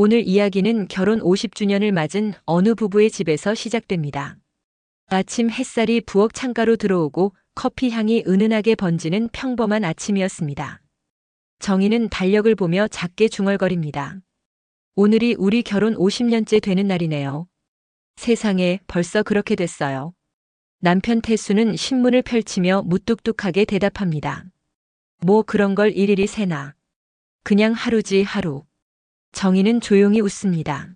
오늘 이야기는 결혼 50주년을 맞은 어느 부부의 집에서 시작됩니다. 아침 햇살이 부엌 창가로 들어오고 커피 향이 은은하게 번지는 평범한 아침이었습니다. 정희는 달력을 보며 작게 중얼거립니다. 오늘이 우리 결혼 50년째 되는 날이네요. 세상에 벌써 그렇게 됐어요. 남편 태수는 신문을 펼치며 무뚝뚝하게 대답합니다. 뭐 그런 걸 일일이 세나. 그냥 하루지 하루. 정희는 조용히 웃습니다.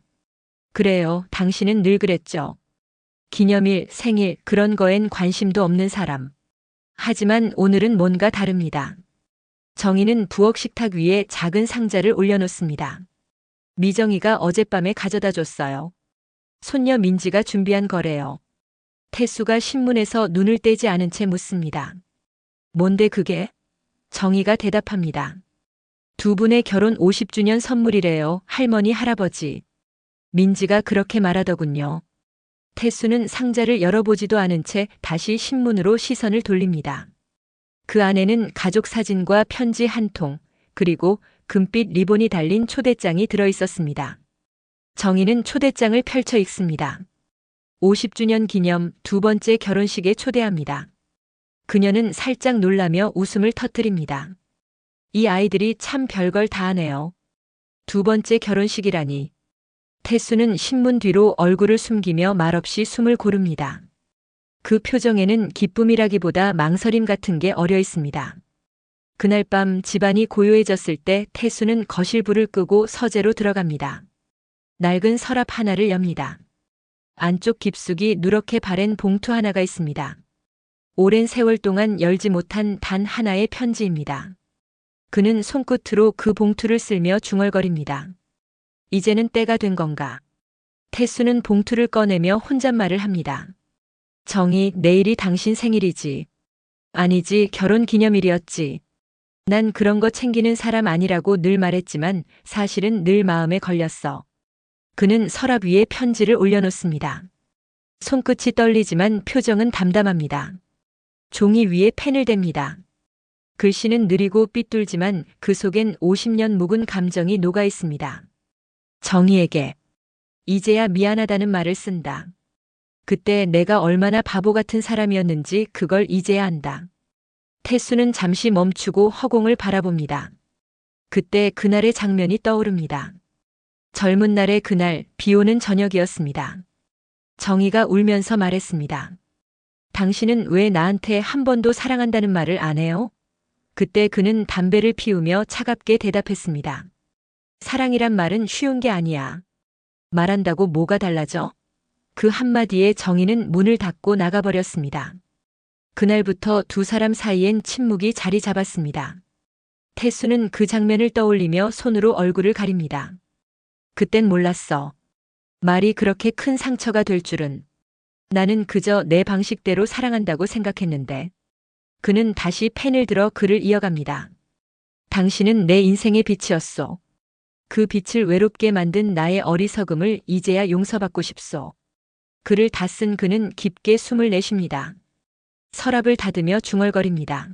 그래요, 당신은 늘 그랬죠. 기념일, 생일, 그런 거엔 관심도 없는 사람. 하지만 오늘은 뭔가 다릅니다. 정희는 부엌 식탁 위에 작은 상자를 올려놓습니다. 미정이가 어젯밤에 가져다 줬어요. 손녀 민지가 준비한 거래요. 태수가 신문에서 눈을 떼지 않은 채 묻습니다. 뭔데 그게? 정희가 대답합니다. 두 분의 결혼 50주년 선물이래요, 할머니, 할아버지. 민지가 그렇게 말하더군요. 태수는 상자를 열어보지도 않은 채 다시 신문으로 시선을 돌립니다. 그 안에는 가족 사진과 편지 한 통, 그리고 금빛 리본이 달린 초대장이 들어 있었습니다. 정희는 초대장을 펼쳐 읽습니다. 50주년 기념 두 번째 결혼식에 초대합니다. 그녀는 살짝 놀라며 웃음을 터뜨립니다. 이 아이들이 참 별걸 다 하네요. 두 번째 결혼식이라니. 태수는 신문 뒤로 얼굴을 숨기며 말없이 숨을 고릅니다. 그 표정에는 기쁨이라기보다 망설임 같은 게 어려 있습니다. 그날 밤 집안이 고요해졌을 때 태수는 거실 불을 끄고 서재로 들어갑니다. 낡은 서랍 하나를 엽니다. 안쪽 깊숙이 누렇게 바랜 봉투 하나가 있습니다. 오랜 세월 동안 열지 못한 단 하나의 편지입니다. 그는 손끝으로 그 봉투를 쓸며 중얼거립니다. 이제는 때가 된 건가. 태수는 봉투를 꺼내며 혼잣말을 합니다. 정이 내일이 당신 생일이지. 아니지 결혼 기념일이었지. 난 그런 거 챙기는 사람 아니라고 늘 말했지만 사실은 늘 마음에 걸렸어. 그는 서랍 위에 편지를 올려놓습니다. 손끝이 떨리지만 표정은 담담합니다. 종이 위에 펜을 댑니다. 글씨는 느리고 삐뚤지만 그 속엔 50년 묵은 감정이 녹아 있습니다. 정희에게 이제야 미안하다는 말을 쓴다. 그때 내가 얼마나 바보 같은 사람이었는지 그걸 이제야 안다. 태수는 잠시 멈추고 허공을 바라봅니다. 그때 그날의 장면이 떠오릅니다. 젊은 날의 그날 비 오는 저녁이었습니다. 정희가 울면서 말했습니다. 당신은 왜 나한테 한 번도 사랑한다는 말을 안 해요? 그때 그는 담배를 피우며 차갑게 대답했습니다. 사랑이란 말은 쉬운 게 아니야. 말한다고 뭐가 달라져? 그 한마디에 정희는 문을 닫고 나가버렸습니다. 그날부터 두 사람 사이엔 침묵이 자리 잡았습니다. 태수는 그 장면을 떠올리며 손으로 얼굴을 가립니다. 그땐 몰랐어. 말이 그렇게 큰 상처가 될 줄은. 나는 그저 내 방식대로 사랑한다고 생각했는데. 그는 다시 펜을 들어 글을 이어갑니다. 당신은 내 인생의 빛이었소. 그 빛을 외롭게 만든 나의 어리석음을 이제야 용서받고 싶소. 글을 다 쓴 그는 깊게 숨을 내쉽니다. 서랍을 닫으며 중얼거립니다.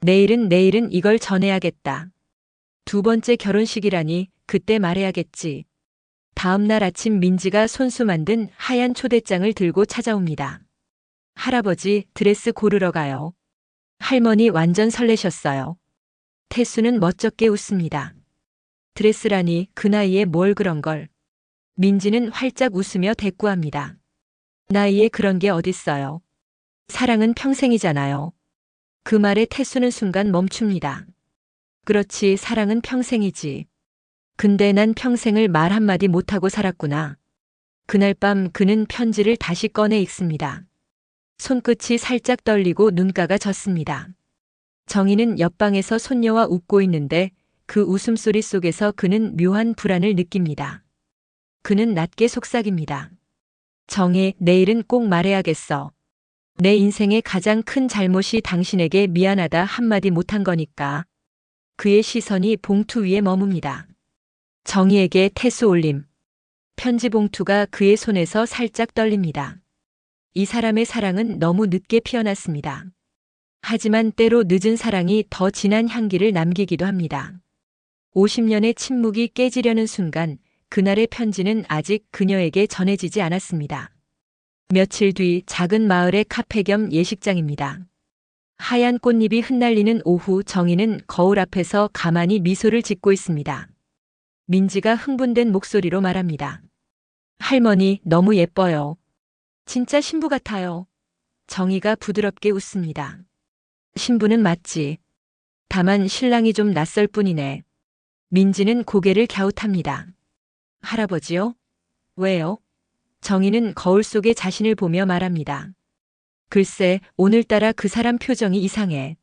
내일은 내일은 이걸 전해야겠다. 두 번째 결혼식이라니 그때 말해야겠지. 다음 날 아침 민지가 손수 만든 하얀 초대장을 들고 찾아옵니다. 할아버지 드레스 고르러 가요. 할머니 완전 설레셨어요. 태수는 멋쩍게 웃습니다. 드레스라니 그 나이에 뭘 그런 걸. 민지는 활짝 웃으며 대꾸합니다. 나이에 그런 게 어딨어요. 사랑은 평생이잖아요. 그 말에 태수는 순간 멈춥니다. 그렇지 사랑은 평생이지. 근데 난 평생을 말 한마디 못하고 살았구나. 그날 밤 그는 편지를 다시 꺼내 읽습니다. 손끝이 살짝 떨리고 눈가가 졌습니다. 정희는 옆방에서 손녀와 웃고 있는데 그 웃음소리 속에서 그는 묘한 불안을 느낍니다. 그는 낮게 속삭입니다. 정혜, 내일은 꼭 말해야겠어. 내 인생의 가장 큰 잘못이 당신에게 미안하다 한마디 못한 거니까. 그의 시선이 봉투 위에 머뭅니다. 정희에게 태수 올림. 편지 봉투가 그의 손에서 살짝 떨립니다. 이 사람의 사랑은 너무 늦게 피어났습니다. 하지만 때로 늦은 사랑이 더 진한 향기를 남기기도 합니다. 50년의 침묵이 깨지려는 순간 그날의 편지는 아직 그녀에게 전해지지 않았습니다. 며칠 뒤 작은 마을의 카페 겸 예식장입니다. 하얀 꽃잎이 흩날리는 오후 정희는 거울 앞에서 가만히 미소를 짓고 있습니다. 민지가 흥분된 목소리로 말합니다. 할머니, 너무 예뻐요. 진짜 신부 같아요. 정희가 부드럽게 웃습니다. 신부는 맞지. 다만 신랑이 좀 낯설 뿐이네. 민지는 고개를 갸웃합니다. 할아버지요? 왜요? 정희는 거울 속에 자신을 보며 말합니다. 글쎄, 오늘따라 그 사람 표정이 이상해.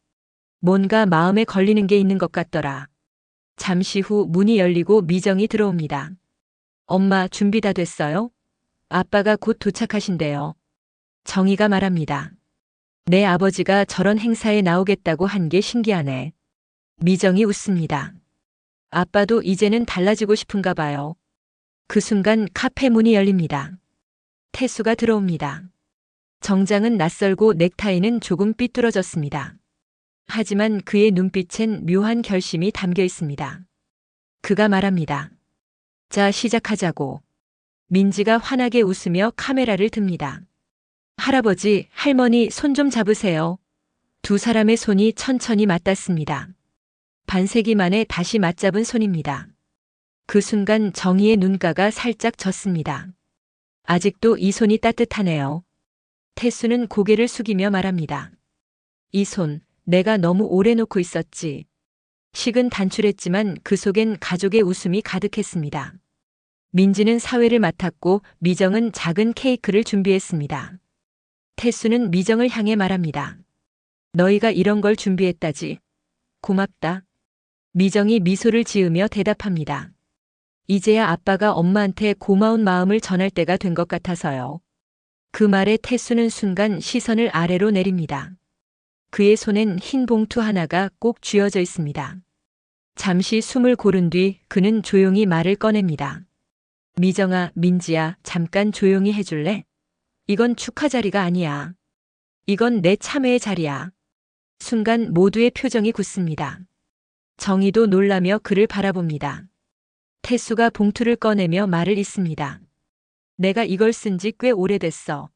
뭔가 마음에 걸리는 게 있는 것 같더라. 잠시 후 문이 열리고 미정이 들어옵니다. 엄마 준비 다 됐어요? 아빠가 곧 도착하신대요. 정희가 말합니다. 내 아버지가 저런 행사에 나오겠다고 한 게 신기하네. 미정이 웃습니다. 아빠도 이제는 달라지고 싶은가 봐요. 그 순간 카페 문이 열립니다. 태수가 들어옵니다. 정장은 낯설고 넥타이는 조금 삐뚤어졌습니다. 하지만 그의 눈빛엔 묘한 결심이 담겨 있습니다. 그가 말합니다. 자, 시작하자고. 민지가 환하게 웃으며 카메라를 듭니다. 할아버지, 할머니 손 좀 잡으세요. 두 사람의 손이 천천히 맞닿습니다. 반세기 만에 다시 맞잡은 손입니다. 그 순간 정희의 눈가가 살짝 졌습니다. 아직도 이 손이 따뜻하네요. 태수는 고개를 숙이며 말합니다. 이 손, 내가 너무 오래 놓고 있었지. 식은 단출했지만 그 속엔 가족의 웃음이 가득했습니다. 민지는 사회를 맡았고 미정은 작은 케이크를 준비했습니다. 태수는 미정을 향해 말합니다. 너희가 이런 걸 준비했다지. 고맙다. 미정이 미소를 지으며 대답합니다. 이제야 아빠가 엄마한테 고마운 마음을 전할 때가 된 것 같아서요. 그 말에 태수는 순간 시선을 아래로 내립니다. 그의 손엔 흰 봉투 하나가 꼭 쥐어져 있습니다. 잠시 숨을 고른 뒤 그는 조용히 말을 꺼냅니다. 미정아, 민지야, 잠깐 조용히 해줄래? 이건 축하 자리가 아니야. 이건 내 참회의 자리야. 순간 모두의 표정이 굳습니다. 정희도 놀라며 그를 바라봅니다. 태수가 봉투를 꺼내며 말을 잇습니다. 내가 이걸 쓴 지 꽤 오래됐어.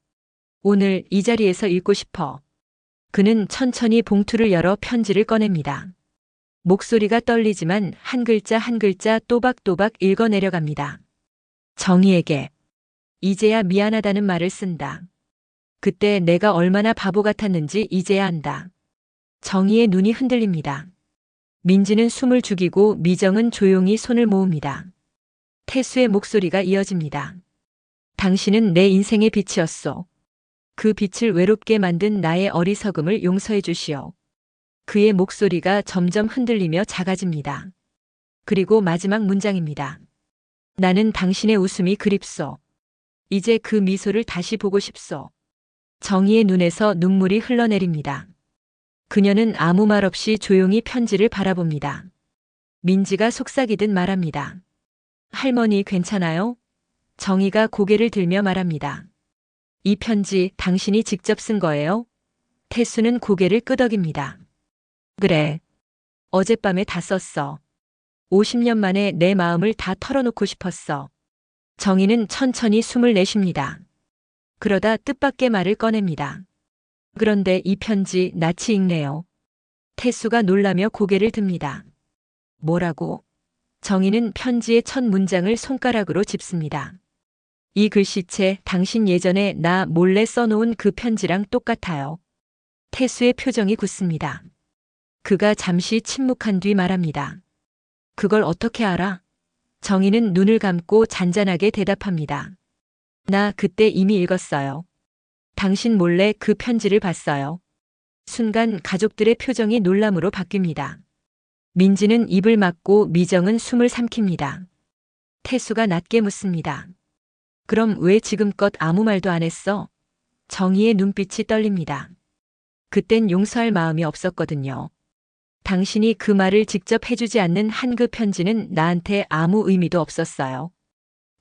오늘 이 자리에서 읽고 싶어. 그는 천천히 봉투를 열어 편지를 꺼냅니다. 목소리가 떨리지만 한 글자 한 글자 또박또박 읽어 내려갑니다. 정희에게 이제야 미안하다는 말을 쓴다. 그때 내가 얼마나 바보 같았는지 이제야 안다. 정희의 눈이 흔들립니다. 민지는 숨을 죽이고 미정은 조용히 손을 모읍니다. 태수의 목소리가 이어집니다. 당신은 내 인생의 빛이었소. 그 빛을 외롭게 만든 나의 어리석음을 용서해 주시오. 그의 목소리가 점점 흔들리며 작아집니다. 그리고 마지막 문장입니다. 나는 당신의 웃음이 그립소. 이제 그 미소를 다시 보고 싶소. 정희의 눈에서 눈물이 흘러내립니다. 그녀는 아무 말 없이 조용히 편지를 바라봅니다. 민지가 속삭이듯 말합니다. 할머니 괜찮아요? 정희가 고개를 들며 말합니다. 이 편지 당신이 직접 쓴 거예요? 태수는 고개를 끄덕입니다. 그래. 어젯밤에 다 썼어. 50년 만에 내 마음을 다 털어놓고 싶었어. 정희는 천천히 숨을 내쉽니다. 그러다 뜻밖의 말을 꺼냅니다. 그런데 이 편지 낯이 익네요. 태수가 놀라며 고개를 듭니다. 뭐라고? 정희는 편지의 첫 문장을 손가락으로 짚습니다. 이 글씨체 당신 예전에 나 몰래 써놓은 그 편지랑 똑같아요. 태수의 표정이 굳습니다. 그가 잠시 침묵한 뒤 말합니다. 그걸 어떻게 알아? 정희는 눈을 감고 잔잔하게 대답합니다. 나 그때 이미 읽었어요. 당신 몰래 그 편지를 봤어요. 순간 가족들의 표정이 놀람으로 바뀝니다. 민지는 입을 막고 미정은 숨을 삼킵니다. 태수가 낮게 묻습니다. 그럼 왜 지금껏 아무 말도 안 했어? 정희의 눈빛이 떨립니다. 그땐 용서할 마음이 없었거든요. 당신이 그 말을 직접 해주지 않는 한 그 편지는 나한테 아무 의미도 없었어요.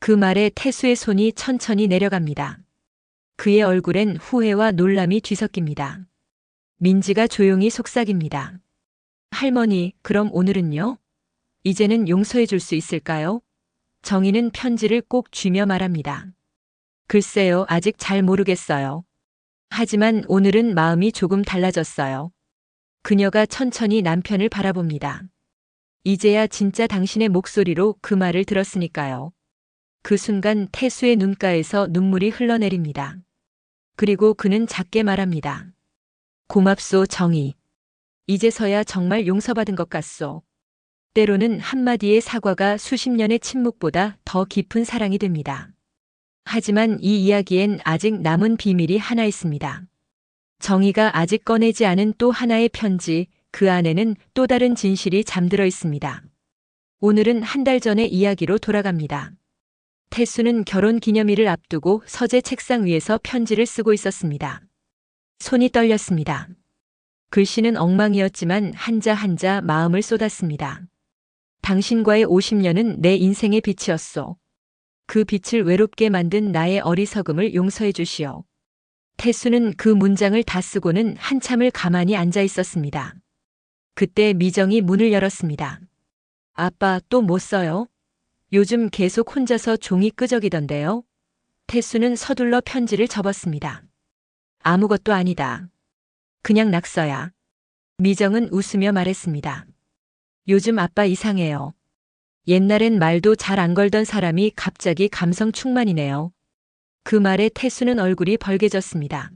그 말에 태수의 손이 천천히 내려갑니다. 그의 얼굴엔 후회와 놀람이 뒤섞입니다. 민지가 조용히 속삭입니다. 할머니, 그럼 오늘은요? 이제는 용서해 줄 수 있을까요? 정희는 편지를 꼭 쥐며 말합니다. 글쎄요, 아직 잘 모르겠어요. 하지만 오늘은 마음이 조금 달라졌어요. 그녀가 천천히 남편을 바라봅니다. 이제야 진짜 당신의 목소리로 그 말을 들었으니까요. 그 순간 태수의 눈가에서 눈물이 흘러내립니다. 그리고 그는 작게 말합니다. 고맙소, 정희. 이제서야 정말 용서받은 것 같소. 때로는 한마디의 사과가 수십 년의 침묵보다 더 깊은 사랑이 됩니다. 하지만 이 이야기엔 아직 남은 비밀이 하나 있습니다. 정희가 아직 꺼내지 않은 또 하나의 편지, 그 안에는 또 다른 진실이 잠들어 있습니다. 오늘은 한 달 전의 이야기로 돌아갑니다. 태수는 결혼 기념일을 앞두고 서재 책상 위에서 편지를 쓰고 있었습니다. 손이 떨렸습니다. 글씨는 엉망이었지만 한자 한자 마음을 쏟았습니다. 당신과의 50년은 내 인생의 빛이었소. 그 빛을 외롭게 만든 나의 어리석음을 용서해 주시오. 태수는 그 문장을 다 쓰고는 한참을 가만히 앉아 있었습니다. 그때 미정이 문을 열었습니다. 아빠 또 못 써요? 요즘 계속 혼자서 종이 끄적이던데요. 태수는 서둘러 편지를 접었습니다. 아무것도 아니다. 그냥 낙서야. 미정은 웃으며 말했습니다. 요즘 아빠 이상해요. 옛날엔 말도 잘 안 걸던 사람이 갑자기 감성 충만이네요. 그 말에 태수는 얼굴이 벌개졌습니다.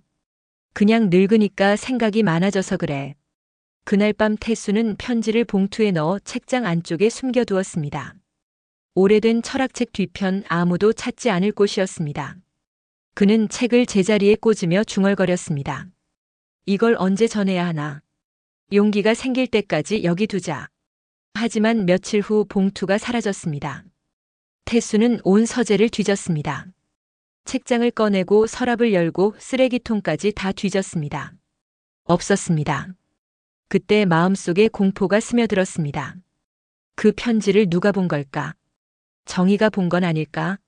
그냥 늙으니까 생각이 많아져서 그래. 그날 밤 태수는 편지를 봉투에 넣어 책장 안쪽에 숨겨두었습니다. 오래된 철학책 뒤편 아무도 찾지 않을 곳이었습니다. 그는 책을 제자리에 꽂으며 중얼거렸습니다. 이걸 언제 전해야 하나. 용기가 생길 때까지 여기 두자. 하지만 며칠 후 봉투가 사라졌습니다. 태수는 온 서재를 뒤졌습니다. 책장을 꺼내고 서랍을 열고 쓰레기통까지 다 뒤졌습니다. 없었습니다. 그때 마음속에 공포가 스며들었습니다. 그 편지를 누가 본 걸까? 정희가 본 건 아닐까?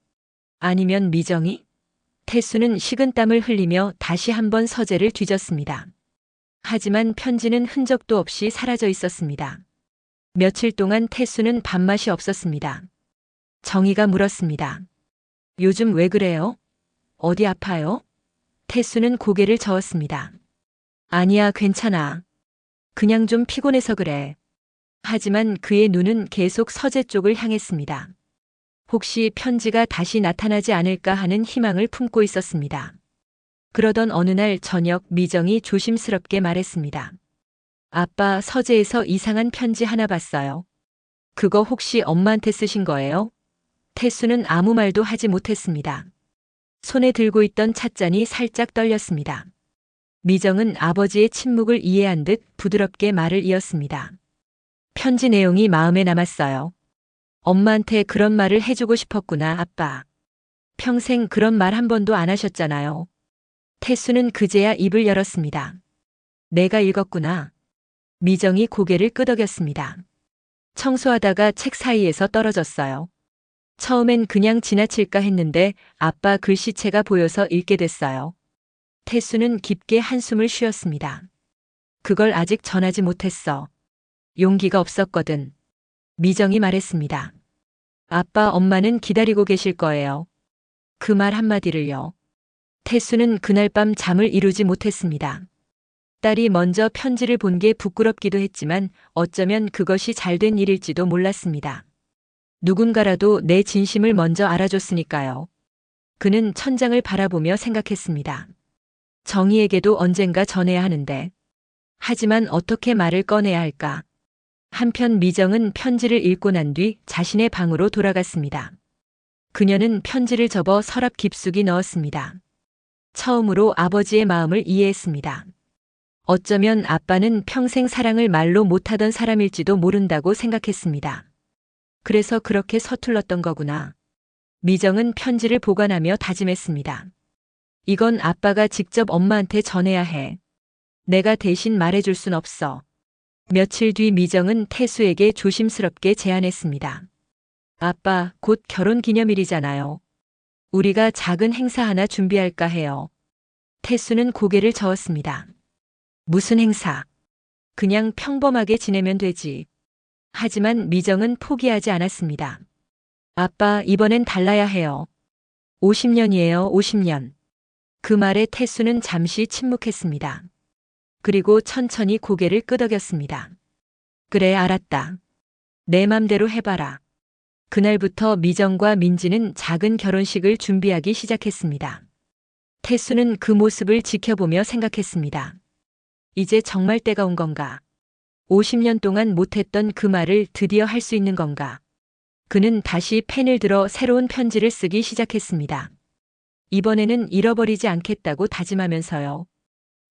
아니면 미정이? 태수는 식은땀을 흘리며 다시 한번 서재를 뒤졌습니다. 하지만 편지는 흔적도 없이 사라져 있었습니다. 며칠 동안 태수는 밥맛이 없었습니다. 정희가 물었습니다. 요즘 왜 그래요? 어디 아파요? 태수는 고개를 저었습니다. 아니야, 괜찮아. 그냥 좀 피곤해서 그래. 하지만 그의 눈은 계속 서재 쪽을 향했습니다. 혹시 편지가 다시 나타나지 않을까 하는 희망을 품고 있었습니다. 그러던 어느 날 저녁 미정이 조심스럽게 말했습니다. 아빠 서재에서 이상한 편지 하나 봤어요. 그거 혹시 엄마한테 쓰신 거예요? 태수는 아무 말도 하지 못했습니다. 손에 들고 있던 찻잔이 살짝 떨렸습니다. 미정은 아버지의 침묵을 이해한 듯 부드럽게 말을 이었습니다. 편지 내용이 마음에 남았어요. 엄마한테 그런 말을 해주고 싶었구나, 아빠. 평생 그런 말 한 번도 안 하셨잖아요. 태수는 그제야 입을 열었습니다. 내가 읽었구나. 미정이 고개를 끄덕였습니다. 청소하다가 책 사이에서 떨어졌어요. 처음엔 그냥 지나칠까 했는데 아빠 글씨체가 보여서 읽게 됐어요. 태수는 깊게 한숨을 쉬었습니다. 그걸 아직 전하지 못했어. 용기가 없었거든. 미정이 말했습니다. 아빠 엄마는 기다리고 계실 거예요. 그 말 한마디를요. 태수는 그날 밤 잠을 이루지 못했습니다. 딸이 먼저 편지를 본 게 부끄럽기도 했지만 어쩌면 그것이 잘된 일일지도 몰랐습니다. 누군가라도 내 진심을 먼저 알아줬으니까요. 그는 천장을 바라보며 생각했습니다. 정희에게도 언젠가 전해야 하는데. 하지만 어떻게 말을 꺼내야 할까? 한편 미정은 편지를 읽고 난 뒤 자신의 방으로 돌아갔습니다. 그녀는 편지를 접어 서랍 깊숙이 넣었습니다. 처음으로 아버지의 마음을 이해했습니다. 어쩌면 아빠는 평생 사랑을 말로 못하던 사람일지도 모른다고 생각했습니다. 그래서 그렇게 서툴렀던 거구나. 미정은 편지를 보관하며 다짐했습니다. 이건 아빠가 직접 엄마한테 전해야 해. 내가 대신 말해줄 순 없어. 며칠 뒤 미정은 태수에게 조심스럽게 제안했습니다. 아빠, 곧 결혼 기념일이잖아요. 우리가 작은 행사 하나 준비할까 해요. 태수는 고개를 저었습니다. 무슨 행사? 그냥 평범하게 지내면 되지. 하지만 미정은 포기하지 않았습니다. 아빠, 이번엔 달라야 해요. 50년이에요, 50년. 그 말에 태수는 잠시 침묵했습니다. 그리고 천천히 고개를 끄덕였습니다. 그래, 알았다. 내 맘대로 해봐라. 그날부터 미정과 민지는 작은 결혼식을 준비하기 시작했습니다. 태수는 그 모습을 지켜보며 생각했습니다. 이제 정말 때가 온 건가? 50년 동안 못했던 그 말을 드디어 할 수 있는 건가? 그는 다시 펜을 들어 새로운 편지를 쓰기 시작했습니다. 이번에는 잃어버리지 않겠다고 다짐하면서요.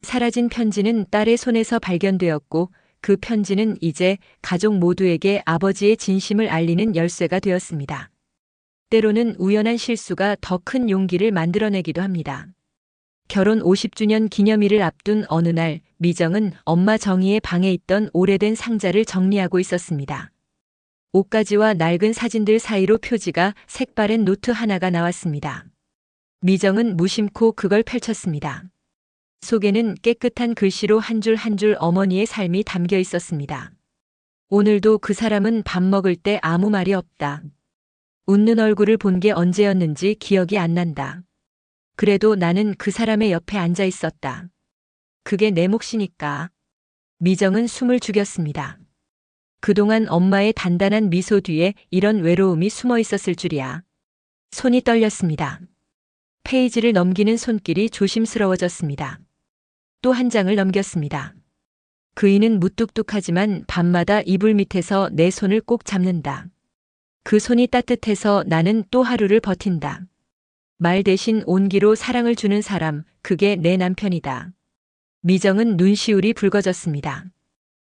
사라진 편지는 딸의 손에서 발견되었고 그 편지는 이제 가족 모두에게 아버지의 진심을 알리는 열쇠가 되었습니다. 때로는 우연한 실수가 더 큰 용기를 만들어내기도 합니다. 결혼 50주년 기념일을 앞둔 어느 날 미정은 엄마 정희의 방에 있던 오래된 상자를 정리하고 있었습니다. 옷가지와 낡은 사진들 사이로 표지가 색바랜 노트 하나가 나왔습니다. 미정은 무심코 그걸 펼쳤습니다. 속에는 깨끗한 글씨로 한 줄 한 줄 어머니의 삶이 담겨 있었습니다. 오늘도 그 사람은 밥 먹을 때 아무 말이 없다. 웃는 얼굴을 본 게 언제였는지 기억이 안 난다. 그래도 나는 그 사람의 옆에 앉아 있었다. 그게 내 몫이니까. 미정은 숨을 죽였습니다. 그동안 엄마의 단단한 미소 뒤에 이런 외로움이 숨어 있었을 줄이야. 손이 떨렸습니다. 페이지를 넘기는 손길이 조심스러워졌습니다. 또 한 장을 넘겼습니다. 그이는 무뚝뚝하지만 밤마다 이불 밑에서 내 손을 꼭 잡는다. 그 손이 따뜻해서 나는 또 하루를 버틴다. 말 대신 온기로 사랑을 주는 사람, 그게 내 남편이다. 미정은 눈시울이 붉어졌습니다.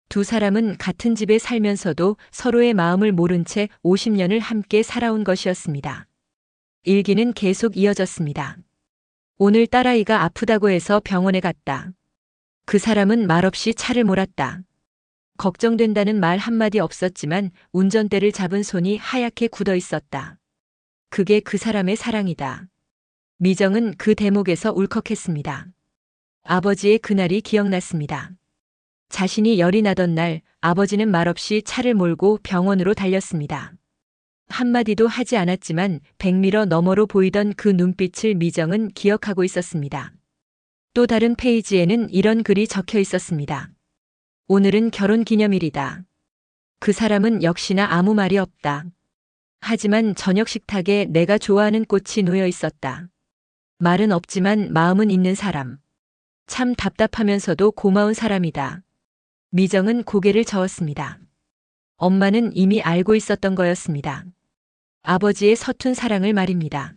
두 사람은 같은 집에 살면서도 서로의 마음을 모른 채 50년을 함께 살아온 것이었습니다. 일기는 계속 이어졌습니다. 오늘 딸아이가 아프다고 해서 병원에 갔다. 그 사람은 말없이 차를 몰았다. 걱정된다는 말 한마디 없었지만 운전대를 잡은 손이 하얗게 굳어 있었다. 그게 그 사람의 사랑이다. 미정은 그 대목에서 울컥했습니다. 아버지의 그날이 기억났습니다. 자신이 열이 나던 날 아버지는 말없이 차를 몰고 병원으로 달렸습니다. 한마디도 하지 않았지만 백미러 너머로 보이던 그 눈빛을 미정은 기억하고 있었습니다. 또 다른 페이지에는 이런 글이 적혀 있었습니다. 오늘은 결혼 기념일이다. 그 사람은 역시나 아무 말이 없다. 하지만 저녁 식탁에 내가 좋아하는 꽃이 놓여 있었다. 말은 없지만 마음은 있는 사람. 참 답답하면서도 고마운 사람이다. 미정은 고개를 저었습니다. 엄마는 이미 알고 있었던 거였습니다. 아버지의 서툰 사랑을 말입니다.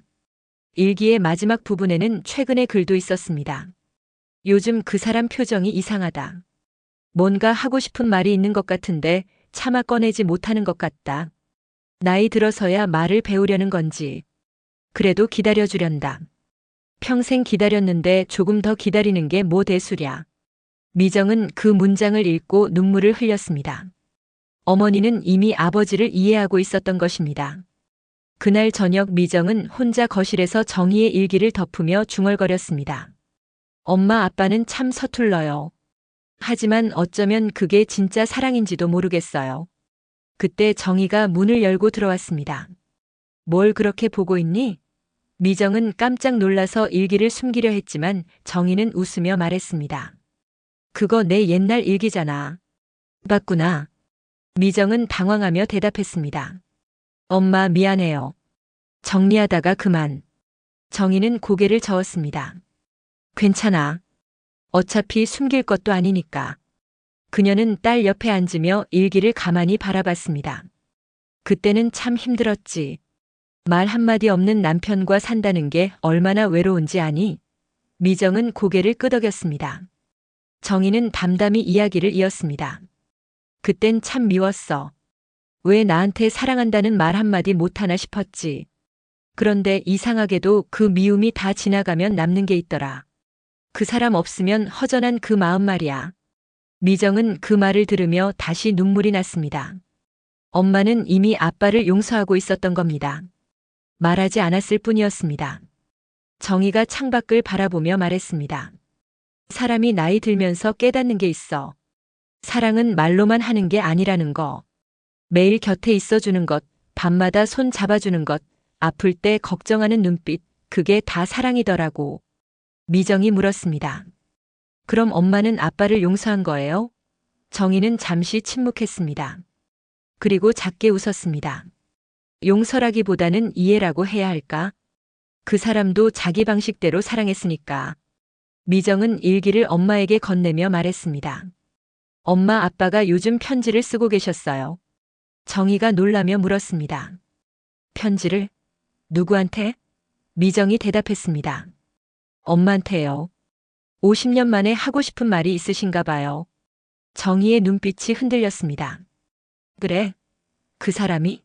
일기의 마지막 부분에는 최근의 글도 있었습니다. 요즘 그 사람 표정이 이상하다. 뭔가 하고 싶은 말이 있는 것 같은데 차마 꺼내지 못하는 것 같다. 나이 들어서야 말을 배우려는 건지. 그래도 기다려주련다. 평생 기다렸는데 조금 더 기다리는 게 뭐 대수랴. 미정은 그 문장을 읽고 눈물을 흘렸습니다. 어머니는 이미 아버지를 이해하고 있었던 것입니다. 그날 저녁 미정은 혼자 거실에서 정희의 일기를 덮으며 중얼거렸습니다. 엄마 아빠는 참 서툴러요. 하지만 어쩌면 그게 진짜 사랑인지도 모르겠어요. 그때 정희가 문을 열고 들어왔습니다. 뭘 그렇게 보고 있니? 미정은 깜짝 놀라서 일기를 숨기려 했지만 정희는 웃으며 말했습니다. 그거 내 옛날 일기잖아. 봤구나. 미정은 당황하며 대답했습니다. 엄마 미안해요. 정리하다가 그만. 정희는 고개를 저었습니다. 괜찮아. 어차피 숨길 것도 아니니까. 그녀는 딸 옆에 앉으며 일기를 가만히 바라봤습니다. 그때는 참 힘들었지. 말 한마디 없는 남편과 산다는 게 얼마나 외로운지 아니? 미정은 고개를 끄덕였습니다. 정희는 담담히 이야기를 이었습니다. 그땐 참 미웠어. 왜 나한테 사랑한다는 말 한마디 못하나 싶었지. 그런데 이상하게도 그 미움이 다 지나가면 남는 게 있더라. 그 사람 없으면 허전한 그 마음 말이야. 미정은 그 말을 들으며 다시 눈물이 났습니다. 엄마는 이미 아빠를 용서하고 있었던 겁니다. 말하지 않았을 뿐이었습니다. 정희가 창밖을 바라보며 말했습니다. 사람이 나이 들면서 깨닫는 게 있어. 사랑은 말로만 하는 게 아니라는 거. 매일 곁에 있어주는 것, 밤마다 손 잡아주는 것, 아플 때 걱정하는 눈빛, 그게 다 사랑이더라고. 미정이 물었습니다. 그럼 엄마는 아빠를 용서한 거예요? 정희는 잠시 침묵했습니다. 그리고 작게 웃었습니다. 용서라기보다는 이해라고 해야 할까? 그 사람도 자기 방식대로 사랑했으니까. 미정은 일기를 엄마에게 건네며 말했습니다. 엄마 아빠가 요즘 편지를 쓰고 계셨어요. 정희가 놀라며 물었습니다. 편지를 누구한테? 미정이 대답했습니다. 엄마한테요. 50년 만에 하고 싶은 말이 있으신가 봐요. 정희의 눈빛이 흔들렸습니다. 그래. 그 사람이?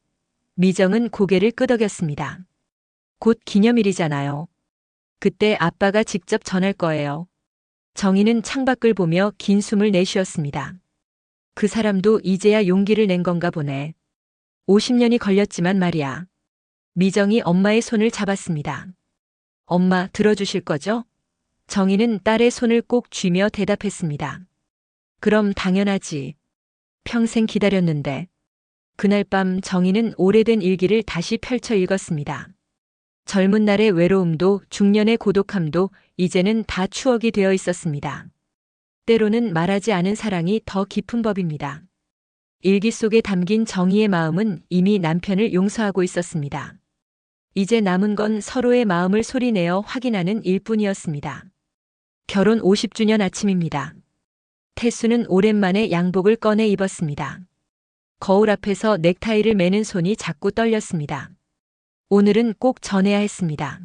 미정은 고개를 끄덕였습니다. 곧 기념일이잖아요. 그때 아빠가 직접 전할 거예요. 정희는 창밖을 보며 긴 숨을 내쉬었습니다. 그 사람도 이제야 용기를 낸 건가 보네. 50년이 걸렸지만 말이야. 미정이 엄마의 손을 잡았습니다. 엄마 들어주실 거죠? 정희는 딸의 손을 꼭 쥐며 대답했습니다. 그럼 당연하지. 평생 기다렸는데. 그날 밤 정희는 오래된 일기를 다시 펼쳐 읽었습니다. 젊은 날의 외로움도 중년의 고독함도 이제는 다 추억이 되어 있었습니다. 때로는 말하지 않은 사랑이 더 깊은 법입니다. 일기 속에 담긴 정희의 마음은 이미 남편을 용서하고 있었습니다. 이제 남은 건 서로의 마음을 소리내어 확인하는 일뿐이었습니다. 결혼 50주년 아침입니다. 태수는 오랜만에 양복을 꺼내 입었습니다. 거울 앞에서 넥타이를 매는 손이 자꾸 떨렸습니다. 오늘은 꼭 전해야 했습니다.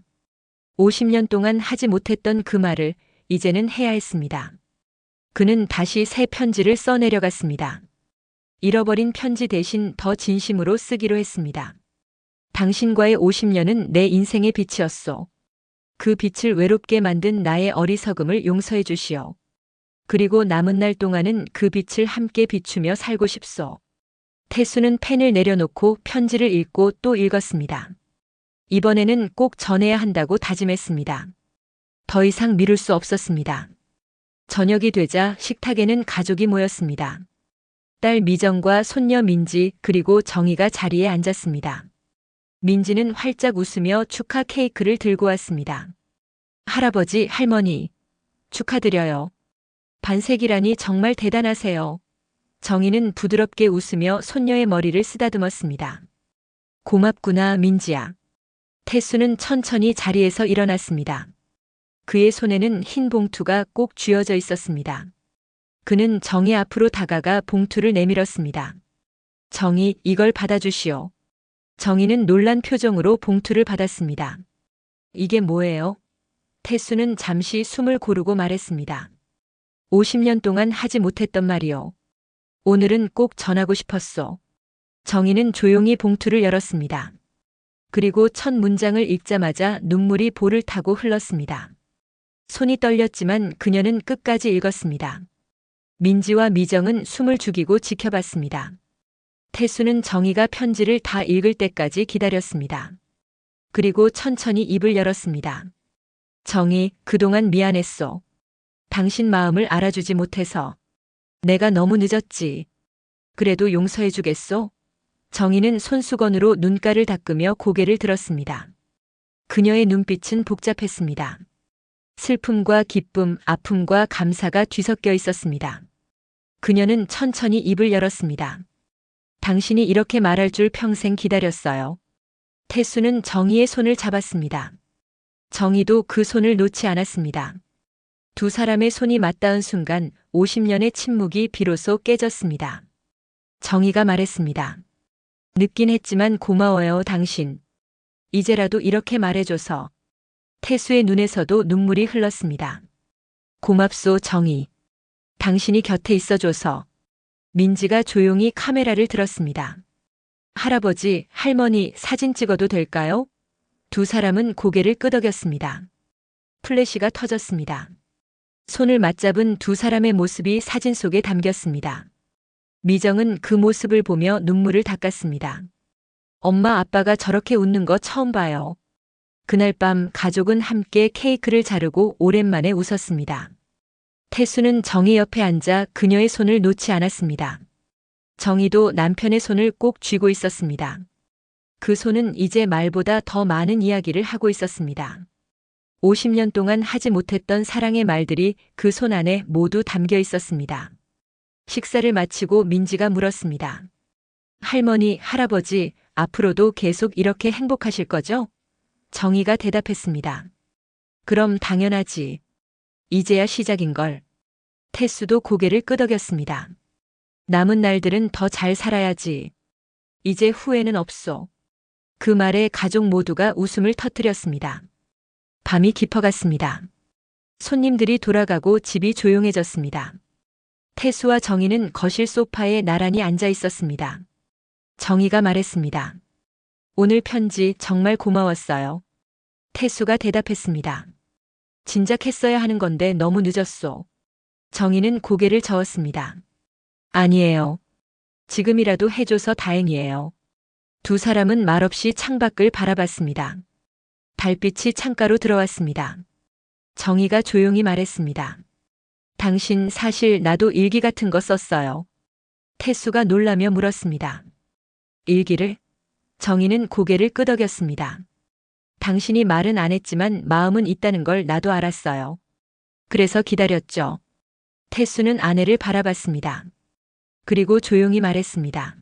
50년 동안 하지 못했던 그 말을 이제는 해야 했습니다. 그는 다시 새 편지를 써내려갔습니다. 잃어버린 편지 대신 더 진심으로 쓰기로 했습니다. 당신과의 50년은 내 인생의 빛이었소. 그 빛을 외롭게 만든 나의 어리석음을 용서해 주시오. 그리고 남은 날 동안은 그 빛을 함께 비추며 살고 싶소. 태수는 펜을 내려놓고 편지를 읽고 또 읽었습니다. 이번에는 꼭 전해야 한다고 다짐했습니다. 더 이상 미룰 수 없었습니다. 저녁이 되자 식탁에는 가족이 모였습니다. 딸 미정과 손녀 민지 그리고 정희가 자리에 앉았습니다. 민지는 활짝 웃으며 축하 케이크를 들고 왔습니다. 할아버지, 할머니, 축하드려요. 반세기라니 정말 대단하세요. 정희는 부드럽게 웃으며 손녀의 머리를 쓰다듬었습니다. 고맙구나, 민지야. 태수는 천천히 자리에서 일어났습니다. 그의 손에는 흰 봉투가 꼭 쥐어져 있었습니다. 그는 정희 앞으로 다가가 봉투를 내밀었습니다. 정희, 이걸 받아주시오. 정희는 놀란 표정으로 봉투를 받았습니다. 이게 뭐예요? 태수는 잠시 숨을 고르고 말했습니다. 50년 동안 하지 못했던 말이요. 오늘은 꼭 전하고 싶었어. 정희는 조용히 봉투를 열었습니다. 그리고 첫 문장을 읽자마자 눈물이 볼을 타고 흘렀습니다. 손이 떨렸지만 그녀는 끝까지 읽었습니다. 민지와 미정은 숨을 죽이고 지켜봤습니다. 태수는 정희가 편지를 다 읽을 때까지 기다렸습니다. 그리고 천천히 입을 열었습니다. 정희, 그동안 미안했어. 당신 마음을 알아주지 못해서. 내가 너무 늦었지. 그래도 용서해 주겠소? 정희는 손수건으로 눈가를 닦으며 고개를 들었습니다. 그녀의 눈빛은 복잡했습니다. 슬픔과 기쁨, 아픔과 감사가 뒤섞여 있었습니다. 그녀는 천천히 입을 열었습니다. 당신이 이렇게 말할 줄 평생 기다렸어요. 태수는 정희의 손을 잡았습니다. 정희도 그 손을 놓지 않았습니다. 두 사람의 손이 맞닿은 순간 50년의 침묵이 비로소 깨졌습니다. 정희가 말했습니다. 늦긴 했지만 고마워요, 당신. 이제라도 이렇게 말해줘서. 태수의 눈에서도 눈물이 흘렀습니다. 고맙소, 정희. 당신이 곁에 있어줘서. 민지가 조용히 카메라를 들었습니다. 할아버지, 할머니 사진 찍어도 될까요? 두 사람은 고개를 끄덕였습니다. 플래시가 터졌습니다. 손을 맞잡은 두 사람의 모습이 사진 속에 담겼습니다. 미정은 그 모습을 보며 눈물을 닦았습니다. 엄마 아빠가 저렇게 웃는 거 처음 봐요. 그날 밤 가족은 함께 케이크를 자르고 오랜만에 웃었습니다. 태수는 정희 옆에 앉아 그녀의 손을 놓지 않았습니다. 정희도 남편의 손을 꼭 쥐고 있었습니다. 그 손은 이제 말보다 더 많은 이야기를 하고 있었습니다. 50년 동안 하지 못했던 사랑의 말들이 그 손 안에 모두 담겨 있었습니다. 식사를 마치고 민지가 물었습니다. 할머니, 할아버지, 앞으로도 계속 이렇게 행복하실 거죠? 정희가 대답했습니다. 그럼 당연하지. 이제야 시작인걸. 태수도 고개를 끄덕였습니다. 남은 날들은 더 잘 살아야지. 이제 후회는 없소. 그 말에 가족 모두가 웃음을 터뜨렸습니다. 밤이 깊어갔습니다. 손님들이 돌아가고 집이 조용해졌습니다. 태수와 정희는 거실 소파에 나란히 앉아 있었습니다. 정희가 말했습니다. 오늘 편지 정말 고마웠어요. 태수가 대답했습니다. 진작 했어야 하는 건데 너무 늦었소. 정희는 고개를 저었습니다. 아니에요. 지금이라도 해줘서 다행이에요. 두 사람은 말없이 창밖을 바라봤습니다. 달빛이 창가로 들어왔습니다. 정희가 조용히 말했습니다. 당신 사실 나도 일기 같은 거 썼어요. 태수가 놀라며 물었습니다. 일기를? 정희는 고개를 끄덕였습니다. 당신이 말은 안 했지만 마음은 있다는 걸 나도 알았어요. 그래서 기다렸죠. 태수는 아내를 바라봤습니다. 그리고 조용히 말했습니다.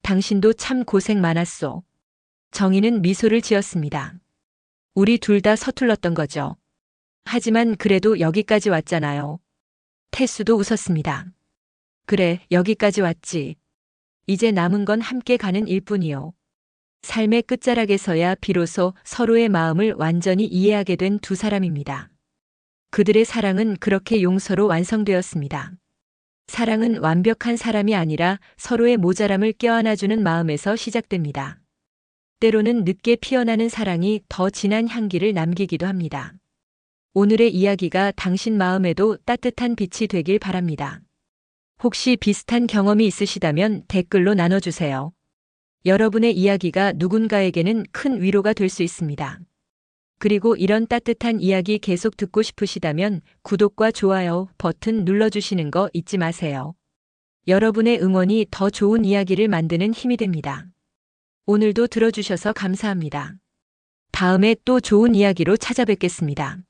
당신도 참 고생 많았소. 정희는 미소를 지었습니다. 우리 둘 다 서툴렀던 거죠. 하지만 그래도 여기까지 왔잖아요. 태수도 웃었습니다. 그래, 여기까지 왔지. 이제 남은 건 함께 가는 일뿐이요. 삶의 끝자락에서야 비로소 서로의 마음을 완전히 이해하게 된 두 사람입니다. 그들의 사랑은 그렇게 용서로 완성되었습니다. 사랑은 완벽한 사람이 아니라 서로의 모자람을 껴안아주는 마음에서 시작됩니다. 때로는 늦게 피어나는 사랑이 더 진한 향기를 남기기도 합니다. 오늘의 이야기가 당신 마음에도 따뜻한 빛이 되길 바랍니다. 혹시 비슷한 경험이 있으시다면 댓글로 나눠주세요. 여러분의 이야기가 누군가에게는 큰 위로가 될 수 있습니다. 그리고 이런 따뜻한 이야기 계속 듣고 싶으시다면 구독과 좋아요 버튼 눌러주시는 거 잊지 마세요. 여러분의 응원이 더 좋은 이야기를 만드는 힘이 됩니다. 오늘도 들어주셔서 감사합니다. 다음에 또 좋은 이야기로 찾아뵙겠습니다.